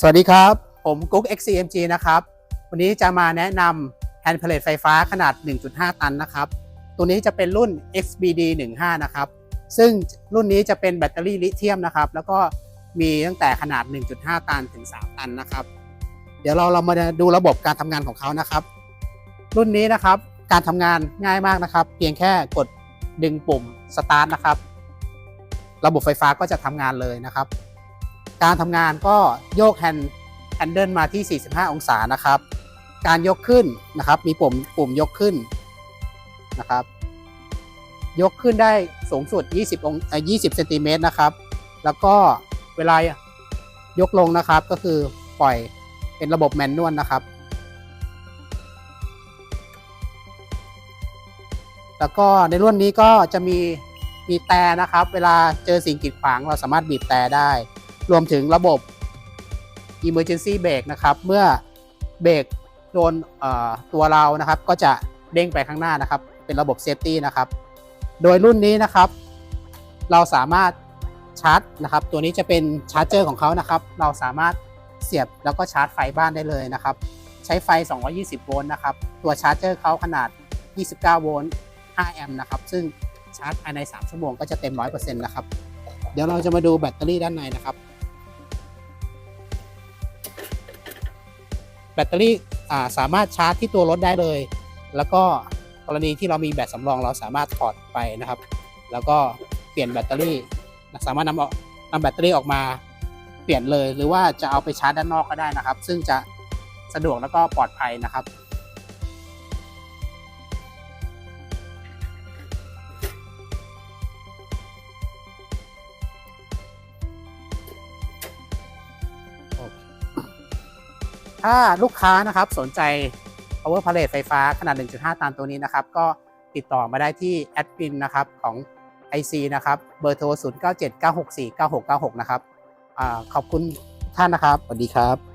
สวัสดีครับ ผมกุ๊ก XCMG นะครับ วันนี้จะมาแนะนำแฮนด์เพลทไฟฟ้าขนาด 1.5 ตันนะครับ ตัวนี้จะเป็นรุ่น XBD 15นะครับ ซึ่งรุ่นนี้จะเป็นแบตเตอรี่ลิเธียมนะครับ แล้วก็มีตั้งแต่ขนาด 1.5 ตันถึง 3 ตันนะครับ เดี๋ยวเราเรามาดูระบบการทำงานของเขานะครับ รุ่นนี้นะครับ การทำงานง่ายมากนะครับ เพียงแค่กดดึงปุ่มสตาร์ทนะครับ ระบบไฟฟ้าก็จะทำงานเลยนะครับ การทำงานก็โยกแฮนด์แฮนเดิลมาที่ 45 องศานะครับ การยกขึ้นนะครับ มีปุ่มปุ่มยกขึ้นนะครับ ยกขึ้นได้สูงสุด 20อง20เซนติเมตรนะครับ แล้วก็เวลายกลงนะครับก็คือปล่อยเป็นระบบแมนนวลนะครับ แล้วก็ในรุ่นนี้ก็จะมีมีแต่นะครับ เวลาเจอสิ่งกีดขวางเราสามารถบีบแต่ได้ รวมถึงระบบ emergency brake นะครับ เมื่อเบรกโดนตัวเรานะครับ ก็จะเด้งไปข้างหน้านะครับ เป็นระบบ safety นะครับ โดยรุ่นนี้นะครับ เราสามารถชาร์จนะครับ ตัวนี้จะเป็นชาร์จเจอร์ของเขานะครับ เราสามารถเสียบแล้วก็ชาร์จไฟบ้านได้เลยนะครับ ใช้ไฟ 220 โวลต์นะครับ ตัวชาร์จเจอร์เขาขนาด 29 โวลต์ 5 แอมป์นะครับ ซึ่งชาร์จภายใน 3 ชั่วโมงก็จะเต็ม 100%นะครับ เดี๋ยวเราจะมาดูแบตเตอรี่ด้านในนะครับ แบตเตอรี่สามารถชาร์จที่ตัวรถได้เลย แล้วก็กรณีที่เรามีแบตสำรองเราสามารถถอดไปนะครับ แล้วก็เปลี่ยนแบตเตอรี่ สามารถนำออกนำแบตเตอรี่ออกมาเปลี่ยนเลย หรือว่าจะเอาไปชาร์จด้านนอกก็ได้นะครับ ซึ่งจะสะดวกแล้วก็ปลอดภัยนะครับ ถ้าลูกค้านะครับสนใจ power pallet ไฟฟ้าขนาด 1.5 ตันตัวนี้นะครับ ก็ติดต่อมาได้ที่แอดมินนะครับของ IC นะครับ เบอร์โทร 0979649696 นะครับอขอบคุณท่านนะครับ สวัสดีครับ